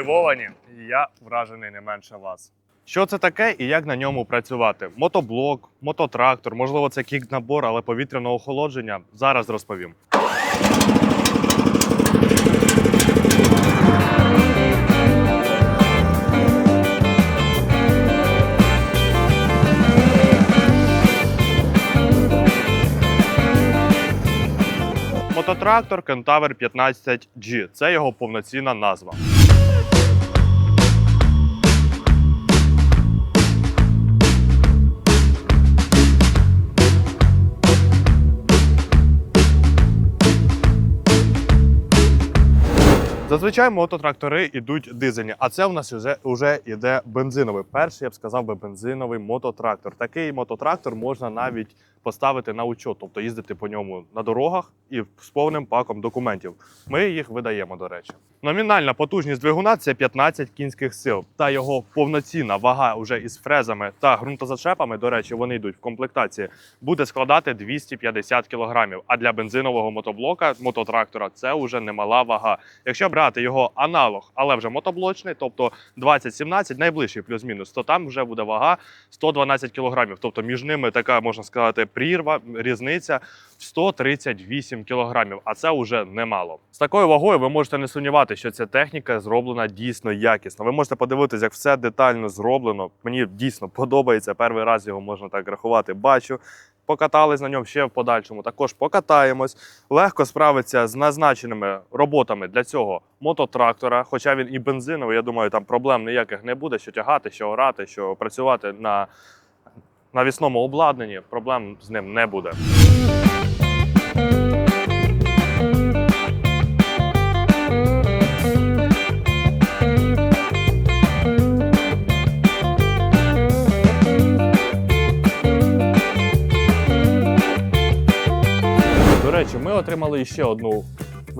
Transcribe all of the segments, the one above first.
здивовані, і я вражений не менше вас. Що це таке і як на ньому працювати? Мотоблок, мототрактор, можливо, це кік-набор, але повітряного охолодження зараз розповім. Мототрактор Кентавр 15G. Це його повноцінна назва. Зазвичай мототрактори йдуть дизельні, а це у нас вже, вже йде бензиновий. Перший, я б сказав би, бензиновий мототрактор. Такий мототрактор можна навіть поставити на учет, тобто їздити по ньому на дорогах і з повним паком документів. Ми їх видаємо, до речі. Номінальна потужність двигуна це 15 кінських сил. Та його повноцінна вага вже із фрезами та ґрунтозачепами, до речі, вони йдуть в комплектації, буде складати 250 кг. А для бензинового мотоблока мототрактора це вже немала вага. Якщо брати його аналог, але вже мотоблочний, тобто 20-17, найближчий плюс-мінус, то там вже буде вага 112 кг. Тобто між ними така можна сказати прірва, різниця в 138 кг, а це вже немало. З такою вагою ви можете не сумнівати, що ця техніка зроблена дійсно якісно. Ви можете подивитися, як все детально зроблено. Мені дійсно подобається. Перший раз його можна так рахувати. Бачу. Покатались на ньому ще в подальшому. Також покатаємось. Легко справиться з назначеними роботами для цього мототрактора. Хоча він і бензиновий, я думаю, там проблем ніяких не буде, що тягати, що орати, що працювати на навісному обладнанні. Проблем з ним не буде. До речі, ми отримали ще одну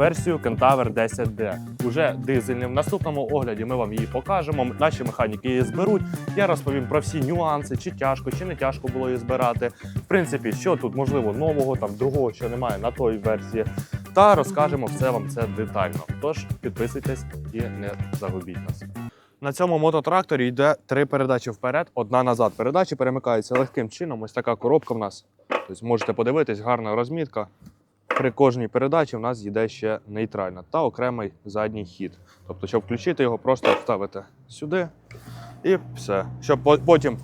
версію Кентавр 10D. Уже дизельний. В наступному огляді ми вам її покажемо. Наші механіки її зберуть. Я розповім про всі нюанси, чи тяжко, чи не тяжко було її збирати. В принципі, що тут можливо нового, там другого, що немає на той версії. Та розкажемо все вам це детально. Тож підписуйтесь і не загубіть нас. На цьому мототракторі йде три передачі вперед, одна назад. Передачі перемикаються легким чином. Ось така коробка в нас. Тобто можете подивитись, гарна розмітка. При кожній передачі в нас йде ще нейтральна та окремий задній хід. Тобто, щоб включити його, просто вставити сюди і все. Щоб потім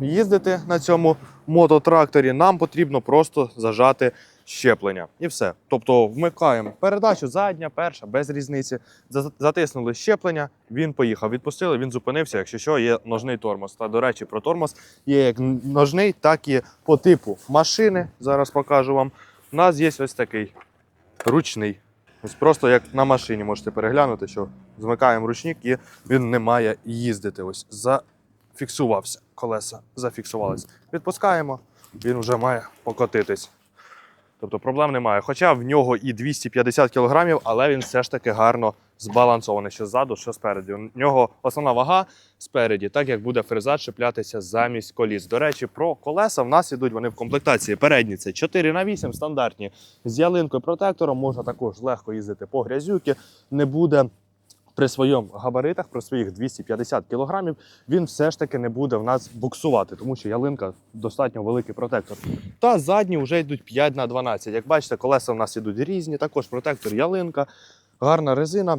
їздити на цьому мототракторі, нам потрібно просто зажати щеплення. І все. Тобто вмикаємо передачу, задня, перша, без різниці. Затиснули щеплення, він поїхав. Відпустили, він зупинився. Якщо що, є ножний тормоз. Та, до речі, про тормоз є як ножний, так і по типу машини. Зараз покажу вам. У нас є ось такий ручний. Ось просто як на машині можете переглянути, що змикаємо ручник і він не має їздити. Ось зафіксувався. Колеса зафіксувалися. Відпускаємо, він вже має покотитись. Тобто проблем немає. Хоча в нього і 250 кг, але він все ж таки гарно збалансований, що ззаду, що спереді. У нього основна вага спереді, так як буде фреза чіплятися замість коліс. До речі, про колеса в нас ідуть вони в комплектації. Передні це 4 на 8 стандартні. З ялинкою протектором можна також легко їздити по грязюки. Не буде при своїх габаритах, при своїх 250 кг, він все ж таки не буде в нас буксувати, тому що ялинка достатньо великий протектор. Та задні вже йдуть 5 на 12. Як бачите, колеса в нас ідуть різні, також протектор ялинка, гарна резина.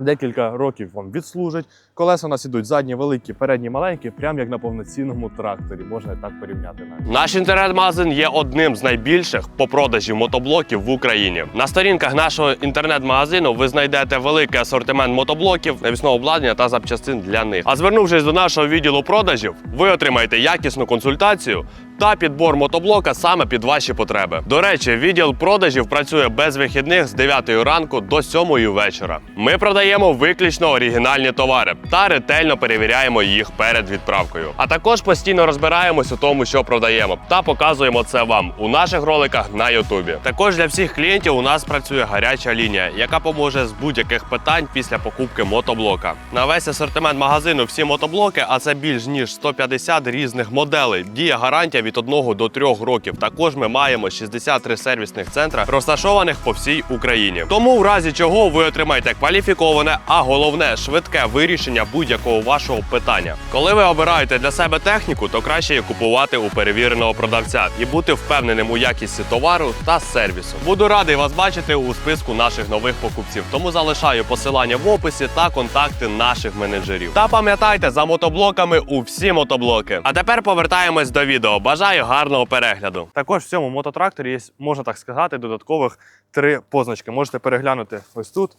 Декілька років вам відслужить. Колеса у нас ідуть задні великі, передні маленькі, прям як на повноцінному тракторі. Можна так порівняти навіть. Наш інтернет-магазин є одним з найбільших по продажі мотоблоків в Україні. На сторінках нашого інтернет-магазину ви знайдете великий асортимент мотоблоків, навісного обладнання та запчастин для них. А звернувшись до нашого відділу продажів, ви отримаєте якісну консультацію та підбор мотоблока саме під ваші потреби. До речі, відділ продажів працює без вихідних з 9 ранку до 7 вечора. Ми продаємо виключно оригінальні товари та ретельно перевіряємо їх перед відправкою. А також постійно розбираємось у тому, що продаємо, та показуємо це вам у наших роликах на Ютубі. Також для всіх клієнтів у нас працює гаряча лінія, яка поможе з будь-яких питань після покупки мотоблока. На весь асортимент магазину всі мотоблоки, а це більш ніж 150 різних моделей. Діє гарантія 1 до 3 років. Також ми маємо 63 сервісних центра, розташованих по всій Україні. Тому, в разі чого, ви отримаєте кваліфіковане, а головне швидке вирішення будь-якого вашого питання. Коли ви обираєте для себе техніку, то краще її купувати у перевіреного продавця і бути впевненим у якісті товару та сервісу. Буду радий вас бачити у списку наших нових покупців. Тому залишаю посилання в описі та контакти наших менеджерів. Та пам'ятайте за мотоблоками у всі мотоблоки. А тепер повертаємось до відео. Бажаю гарного перегляду. Також в цьому мототракторі є, можна так сказати, додаткових три позначки. Можете переглянути ось тут.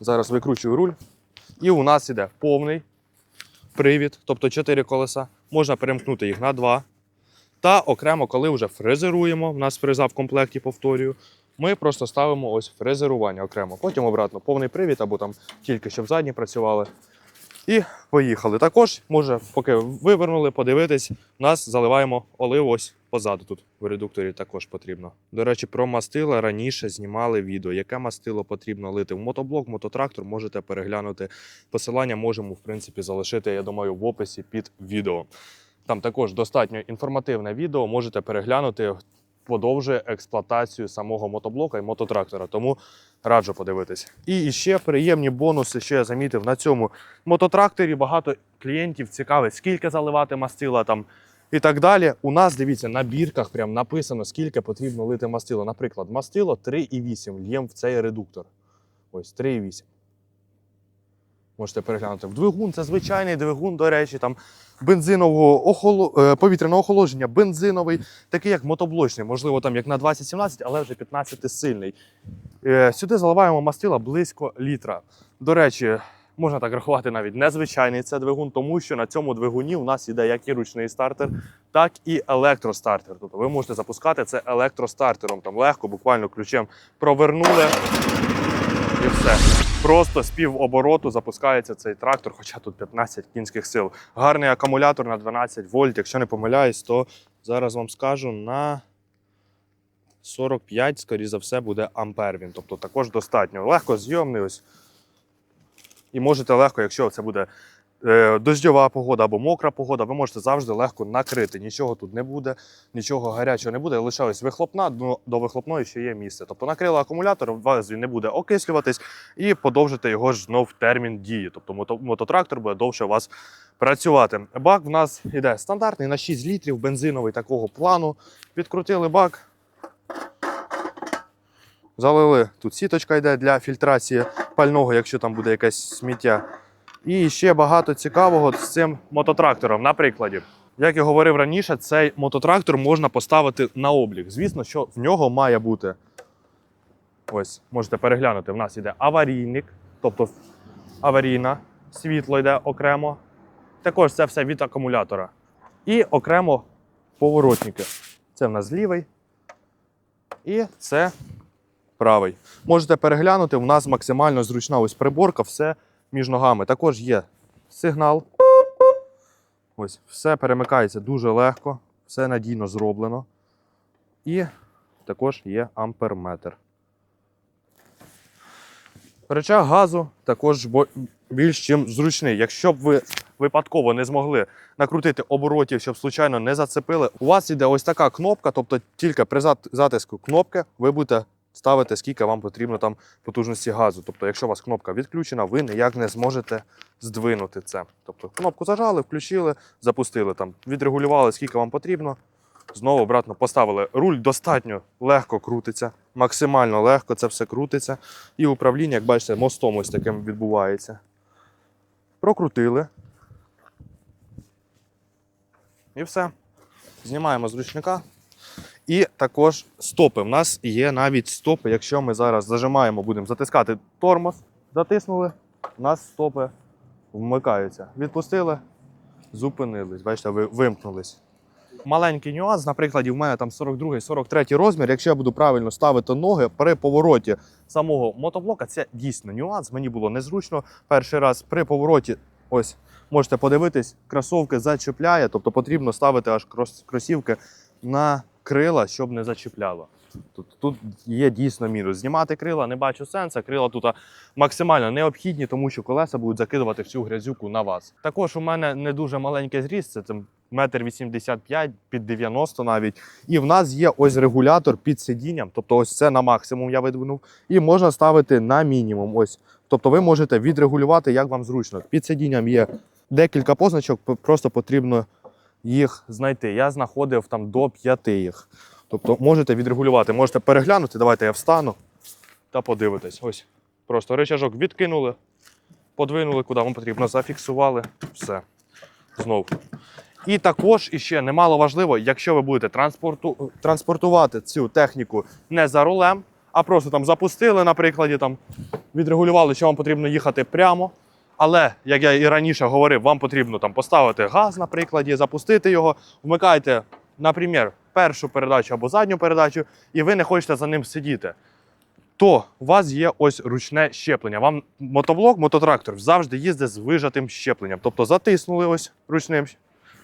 Зараз викручую руль. І у нас іде повний привід, тобто 4 колеса. Можна перемкнути їх на 2. Та окремо, коли вже фрезеруємо, в нас фреза в комплекті, повторюю, ми просто ставимо ось фрезерування окремо. Потім обратно повний привід або там тільки щоб задні працювали. І поїхали. Також, може, поки вивернули, подивитись, нас заливаємо олив ось позаду тут в редукторі також потрібно. До речі, про мастила раніше знімали відео. Яке мастило потрібно лити в мотоблок, мототрактор, можете переглянути. Посилання можемо, в принципі, залишити, я думаю, в описі під відео. Там також достатньо інформативне відео, можете переглянути, подовжує експлуатацію самого мотоблока і мототрактора. Тому раджу подивитись. І ще приємні бонуси, що я замітив на цьому мототракторі. Багато клієнтів цікавить, скільки заливати мастила там і так далі. У нас дивіться на бірках прям написано, скільки потрібно лити мастило. Наприклад, мастило 3,8 л'єм в цей редуктор. Ось 3,8. Можете переглянути. В двигун це звичайний двигун, до речі, там бензинового охоло... е, повітряного охолодження, бензиновий, такий як мотоблочний, можливо, там як на 20-17, але вже 15 сильний. Е, Сюди заливаємо мастила близько літра. До речі, можна так рахувати навіть незвичайний це двигун, тому що на цьому двигуні у нас іде як і ручний стартер, так і електростартер. Тобто ви можете запускати це електростартером. Там легко, буквально ключем провернули і все. Просто з півобороту запускається цей трактор, хоча тут 15 кінських сил. Гарний акумулятор на 12 вольт. Якщо не помиляюсь, то зараз вам скажу на 45, скоріше за все, буде ампер він. Тобто також достатньо. Легко зйомний ось. І можете легко, якщо це буде е, дощова погода або мокра погода, ви можете завжди легко накрити. Нічого тут не буде, нічого гарячого не буде. Лише вихлопна, до, вихлопної ще є місце. Тобто накрили акумулятор, вас він не буде окислюватись і подовжити його ж знов термін дії. Тобто мототрактор буде довше у вас працювати. Бак в нас іде стандартний на 6 літрів, бензиновий такого плану. Відкрутили бак. Залили. Тут сіточка йде для фільтрації пального, якщо там буде якесь сміття. І ще багато цікавого з цим мототрактором. На прикладі, як я говорив раніше, цей мототрактор можна поставити на облік. Звісно, що в нього має бути. Ось, можете переглянути. В нас йде аварійник, тобто аварійна, світло йде окремо. Також це все від акумулятора. І окремо поворотники. Це в нас лівий. І це правий. Можете переглянути, у нас максимально зручна ось приборка, все між ногами. Також є сигнал. Ось, все перемикається дуже легко, все надійно зроблено. І також є амперметр. Речах газу також більш чим зручний. Якщо б ви випадково не змогли накрутити оборотів, щоб случайно не зацепили, у вас іде ось така кнопка, тобто тільки при затиску кнопки ви будете ставити, скільки вам потрібно там потужності газу. Тобто, якщо у вас кнопка відключена, ви ніяк не зможете здвинути це. Тобто кнопку зажали, включили, запустили там, відрегулювали, скільки вам потрібно. Знову обратно поставили. Руль достатньо легко крутиться, максимально легко це все крутиться. І управління, як бачите, мостом ось таким відбувається. Прокрутили. І все. Знімаємо з ручника. І також стопи. У нас є навіть стопи, якщо ми зараз зажимаємо, будемо затискати тормоз, затиснули, у нас стопи вмикаються. Відпустили, зупинились. Бачите, ви вимкнулись. Маленький нюанс, наприклад, в мене там 42-43 розмір. Якщо я буду правильно ставити ноги при повороті самого мотоблока, це дійсно нюанс. Мені було незручно. Перший раз при повороті, ось можете подивитись, кросовки зачіпляє, тобто потрібно ставити аж крос- кросівки на крила, щоб не зачіпляло. Тут, тут є дійсно мінус. Знімати крила не бачу сенсу. Крила тут максимально необхідні, тому що колеса будуть закидувати всю грязюку на вас. Також у мене не дуже маленький зріст, це там метр 85 під 90 навіть. І в нас є ось регулятор під сидінням. Тобто, ось це на максимум я видвинув. І можна ставити на мінімум. Ось. Тобто ви можете відрегулювати, як вам зручно. Під сидінням є декілька позначок, просто потрібно їх знайти. Я знаходив там до п'яти їх. Тобто можете відрегулювати, можете переглянути. Давайте я встану та подивитесь. Ось. Просто рычажок відкинули, подвинули, куди вам потрібно, зафіксували. Все. Знов. І також іще немало важливо, якщо ви будете транспорту, транспортувати цю техніку не за рулем, а просто там запустили, на прикладі, там відрегулювали, що вам потрібно їхати прямо. Але, як я і раніше говорив, вам потрібно там поставити газ, на прикладі, запустити його, вмикайте, наприклад, першу передачу або задню передачу, і ви не хочете за ним сидіти. То у вас є ось ручне щеплення. Вам мотоблок, мототрактор завжди їздить з вижатим щепленням. Тобто затиснули ось ручним,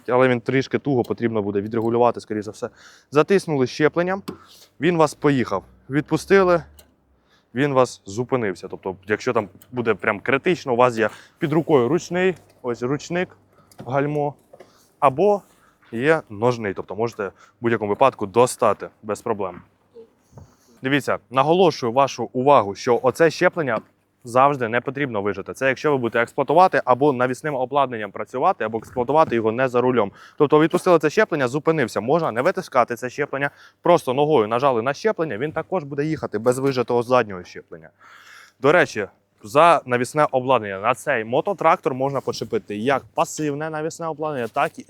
але він трішки туго потрібно буде відрегулювати, скоріше за все. Затиснули щепленням, він вас поїхав. Відпустили, він вас зупинився. Тобто, якщо там буде прям критично, у вас є під рукою ручний, ось ручник, гальмо, або є ножний. Тобто можете в будь-якому випадку достати без проблем. Дивіться, наголошую вашу увагу, що оце щеплення завжди не потрібно вижити. Це якщо ви будете експлуатувати або навісним обладнанням працювати, або експлуатувати його не за рулем. Тобто відпустили це щеплення, зупинився. Можна не витискати це щеплення, просто ногою нажали на щеплення, він також буде їхати без вижитого заднього щеплення. До речі, за навісне обладнання на цей мототрактор можна почепити як пасивне навісне обладнання, так і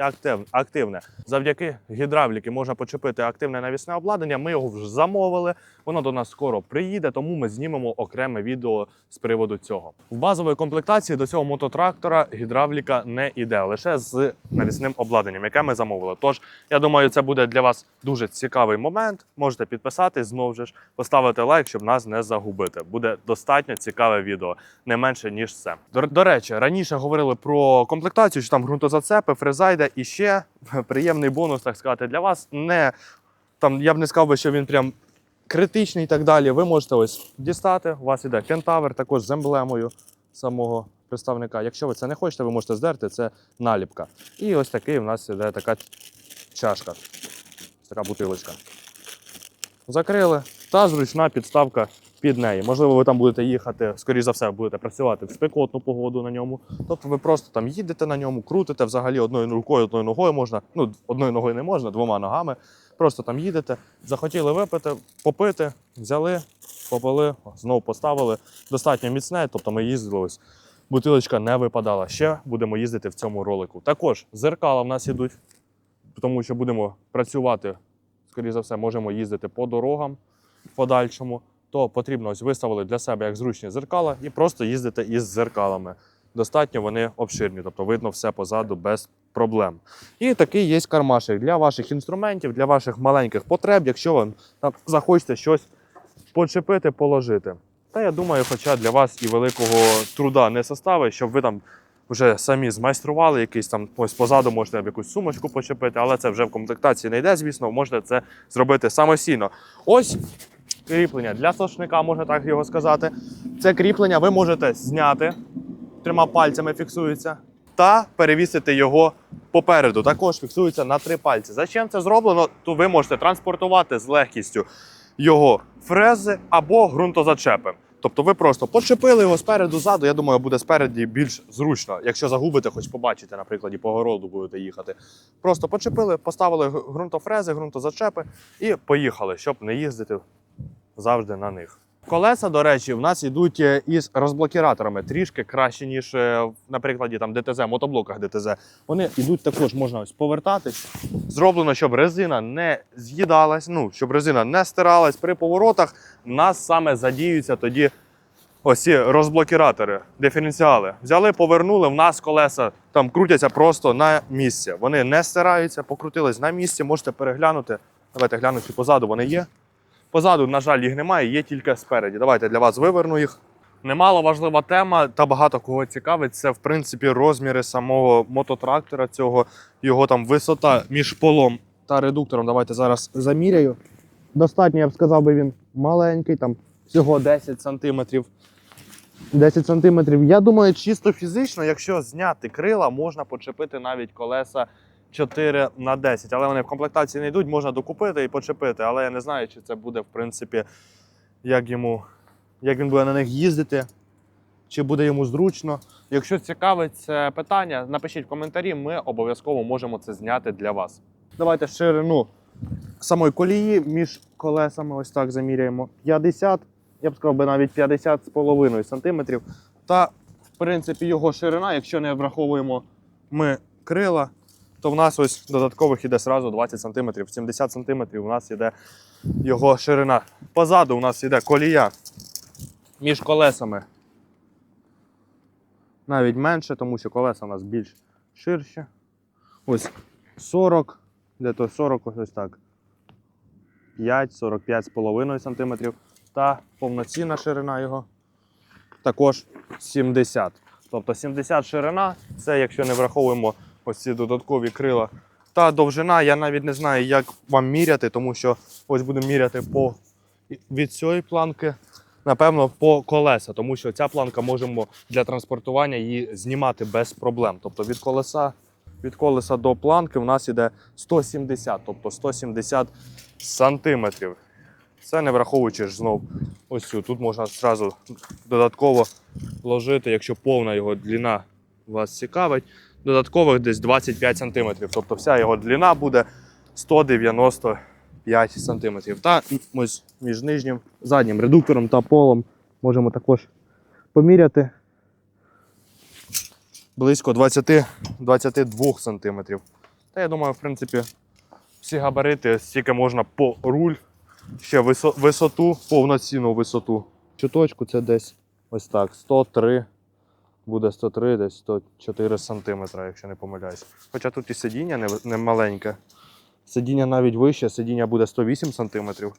активне. Завдяки гідравліки можна почепити активне навісне обладнання. Ми його вже замовили. Воно до нас скоро приїде, тому ми знімемо окреме відео з приводу цього. В базовій комплектації до цього мототрактора гідравліка не йде, лише з навісним обладнанням, яке ми замовили. Тож я думаю, це буде для вас дуже цікавий момент. Можете підписатись знову ж поставити лайк, щоб нас не загубити. Буде достатньо цікаве відео, не менше ніж це. До, до речі, раніше говорили про комплектацію, що там ґрунтозацепи, фреза йде і ще приємний бонус, так сказати, для вас. Не там я б не сказав би, що він прям критичний і так далі. Ви можете ось дістати. У вас іде кентавр, також з емблемою самого представника. Якщо ви це не хочете, ви можете здерти. Це наліпка. І ось такий у нас іде така чашка. Така бутилочка. Закрили та зручна підставка під неї. Можливо, ви там будете їхати, скоріш за все, будете працювати в спекотну погоду на ньому. Тобто ви просто там їдете на ньому, крутите взагалі одною рукою, одною ногою можна. Ну, одною ногою не можна, двома ногами. Просто там їдете, захотіли випити, попити, взяли, попили, знову поставили. Достатньо міцне, тобто ми їздили ось. Бутилочка не випадала. Ще будемо їздити в цьому ролику. Також зеркала в нас ідуть, тому що будемо працювати, скоріше за все, можемо їздити по дорогам в подальшому. То потрібно ось виставили для себе як зручні зеркала і просто їздити із зеркалами. Достатньо вони обширні, тобто видно все позаду без проблем. І такий є кармашик для ваших інструментів, для ваших маленьких потреб, якщо ви там захочете щось почепити, положити. Та я думаю, хоча для вас і великого труда не составить, щоб ви там вже самі змайстрували якийсь там ось позаду можете якусь сумочку почепити, але це вже в комплектації не йде, звісно, можете це зробити самостійно. Ось кріплення для сошника, можна так його сказати. Це кріплення ви можете зняти, трьома пальцями фіксується, та перевісити його попереду. Також фіксується на три пальці. Зачем це зроблено? То ви можете транспортувати з легкістю його фрези або ґрунтозачепи. Тобто ви просто почепили його спереду, ззаду. Я думаю, буде спереді більш зручно. Якщо загубите, хоч побачите, на прикладі по городу будете їхати. Просто почепили, поставили ґрунтофрези, ґрунтозачепи і поїхали, щоб не їздити завжди на них. Колеса, до речі, в нас йдуть е, із розблокіраторами трішки краще, ніж е, в- на прикладі там ДТЗ, мотоблоках ДТЗ. Вони йдуть також, можна ось повертатись. Зроблено, щоб резина не з'їдалась, ну щоб резина не стиралась. При поворотах в нас саме задіються тоді ось ці розблокіратори, диференціали. Взяли, повернули. В нас колеса там крутяться просто на місці. Вони не стираються, покрутились на місці. Можете переглянути. Давайте глянемо, чи позаду вони є. Позаду, на жаль, їх немає, є тільки спереді. Давайте для вас виверну їх. Немало важлива тема та багато кого цікавить. Це в принципі розміри самого мототрактора цього, його там висота між полом та редуктором. Давайте зараз заміряю. Достатньо, я б сказав, би він маленький, там всього 10 сантиметрів. 10 сантиметрів. Я думаю, чисто фізично, якщо зняти крила, можна почепити навіть колеса 4 на 10 але вони в комплектації не йдуть, можна докупити і почепити. Але я не знаю, чи це буде, в принципі, як йому, як він буде на них їздити, чи буде йому зручно. Якщо цікавить це питання, напишіть в коментарі, ми обов'язково можемо це зняти для вас. Давайте ширину самої колії між колесами, ось так заміряємо. 50, я б сказав би навіть 50 з половиною сантиметрів. Та, в принципі, його ширина, якщо не враховуємо ми крила, то в нас ось додаткових іде зразу 20 см. 70 см у нас іде його ширина. Позаду у нас іде колія між колесами. Навіть менше, тому що колеса у нас більш ширші. Ось 40, де то 40, ось так. 5-45,5 см. Та повноцінна ширина його також 70. Тобто 70 ширина, це якщо не враховуємо ось ці додаткові крила. Та довжина, я навіть не знаю, як вам міряти, тому що ось будемо міряти по від цієї планки, напевно, по колеса, тому що ця планка можемо для транспортування її знімати без проблем. Тобто від колеса, від колеса до планки в нас іде 170, тобто 170 сантиметрів. Це не враховуючи ж знов ось цю. Тут можна зразу додатково ложити, якщо повна його длина вас цікавить, додаткових десь 25 см. Тобто вся його длина буде 195 см. Та ось між нижнім заднім редуктором та полом можемо також поміряти близько 20-22 см. Та я думаю, в принципі, всі габарити стільки можна по руль, ще висо- висоту, повноцінну висоту. Чуточку це десь ось так, 103, буде 103, десь 104 см, якщо не помиляюсь. Хоча тут і сидіння не, не маленьке. Сидіння навіть вище, сидіння буде 108 сантиметрів.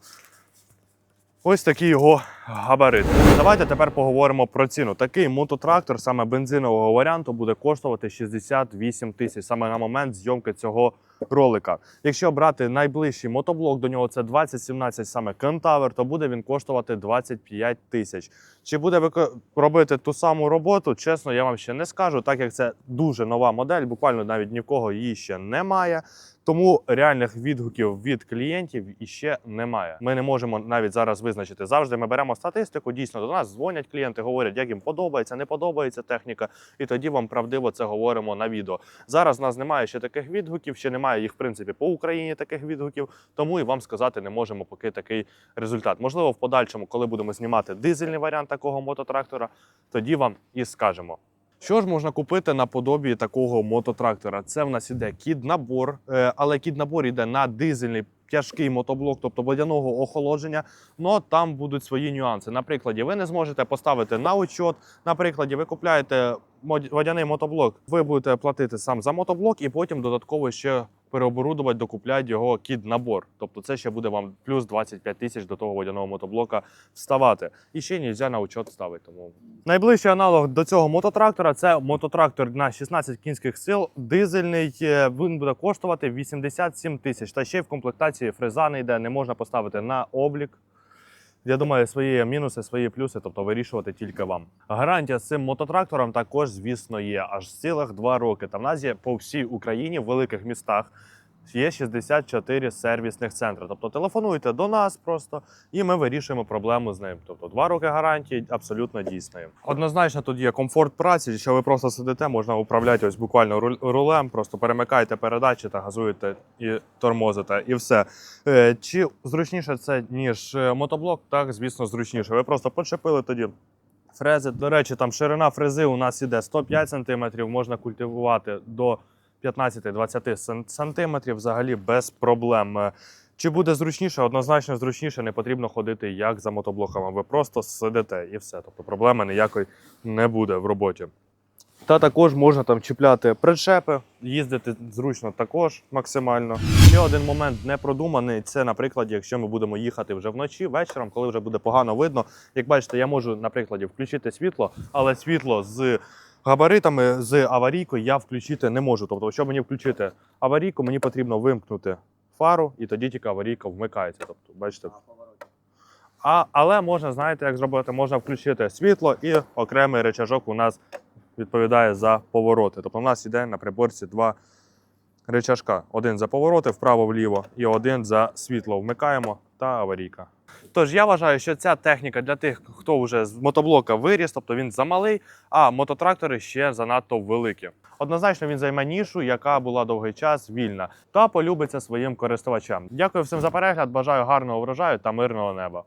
Ось такий його габарит. Давайте тепер поговоримо про ціну. Такий мототрактор, саме бензинового варіанту, буде коштувати 68 тисяч саме на момент зйомки цього ролика. Якщо брати найближчий мотоблок до нього, це 2017 саме Кентавер, то буде він коштувати 25 тисяч. Чи буде робити ту саму роботу? Чесно, я вам ще не скажу, так як це дуже нова модель, буквально навіть ні в кого її ще немає. Тому реальних відгуків від клієнтів іще немає. Ми не можемо навіть зараз визначити. Завжди ми беремо статистику. Дійсно, до нас дзвонять клієнти, говорять, як їм подобається, не подобається техніка, і тоді вам правдиво це говоримо на відео. Зараз в нас немає ще таких відгуків, ще немає їх в принципі по Україні таких відгуків. Тому і вам сказати не можемо поки такий результат. Можливо, в подальшому, коли будемо знімати дизельний варіант такого мототрактора, тоді вам і скажемо. Що ж можна купити наподобі такого мототрактора? Це в нас іде кід-набор, е, але кід-набор йде на дизельний тяжкий мотоблок, тобто водяного охолодження. Но там будуть свої нюанси. Наприклад, ви не зможете поставити на учет. Наприклад, ви купляєте водяний мотоблок, ви будете платити сам за мотоблок, і потім додатково ще переоборудувати, докупляти його кід-набор. Тобто це ще буде вам плюс 25 тисяч до того водяного мотоблока вставати. І ще не можна на учет ставити. Тому найближчий аналог до цього мототрактора це мототрактор на 16 кінських сил. Дизельний Е, він буде коштувати 87 тисяч. Та ще й в комплектації фреза не йде, не можна поставити на облік. Я думаю, свої мінуси, свої плюси, тобто вирішувати тільки вам. Гарантія з цим мототрактором також, звісно, є аж цілих два роки. Та в нас є по всій Україні в великих містах. Є 64 сервісних центри. Тобто телефонуйте до нас просто, і ми вирішуємо проблему з ним. Тобто два роки гарантії абсолютно дійсної. Однозначно, тут є комфорт праці, що ви просто сидите, можна управляти ось буквально рулем, просто перемикаєте передачі та газуєте і тормозите, і все. Е, Чи зручніше це, ніж е, мотоблок? Так, звісно, зручніше. Ви просто почепили тоді. Фрези, до речі, там ширина фрези у нас іде 105 см, можна культивувати до 15-20 сантиметрів взагалі без проблем. Е, Чи буде зручніше? Однозначно зручніше, не потрібно ходити як за мотоблоками. Ви просто сидите і все. Тобто проблеми ніякої не буде в роботі. Та також можна там чіпляти причепи, їздити зручно також максимально. Ще один момент не продуманий. Це, наприклад, якщо ми будемо їхати вже вночі, вечором, коли вже буде погано видно. Як бачите, я можу, наприклад, включити світло, але світло з габаритами, з аварійкою я включити не можу. Тобто, щоб мені включити аварійку, мені потрібно вимкнути фару, і тоді тільки аварійка вмикається. Тобто, бачите, а, але можна, знаєте, як зробити? Можна включити світло і окремий речажок у нас відповідає за повороти. Тобто у нас іде на приборці два рычажка. Один за повороти вправо-вліво і один за світло вмикаємо та аварійка. Тож я вважаю, що ця техніка для тих, хто вже з мотоблока виріс, тобто він замалий, а мототрактори ще занадто великі. Однозначно він займе нішу, яка була довгий час вільна, та полюбиться своїм користувачам. Дякую всім за перегляд. Бажаю гарного врожаю та мирного неба.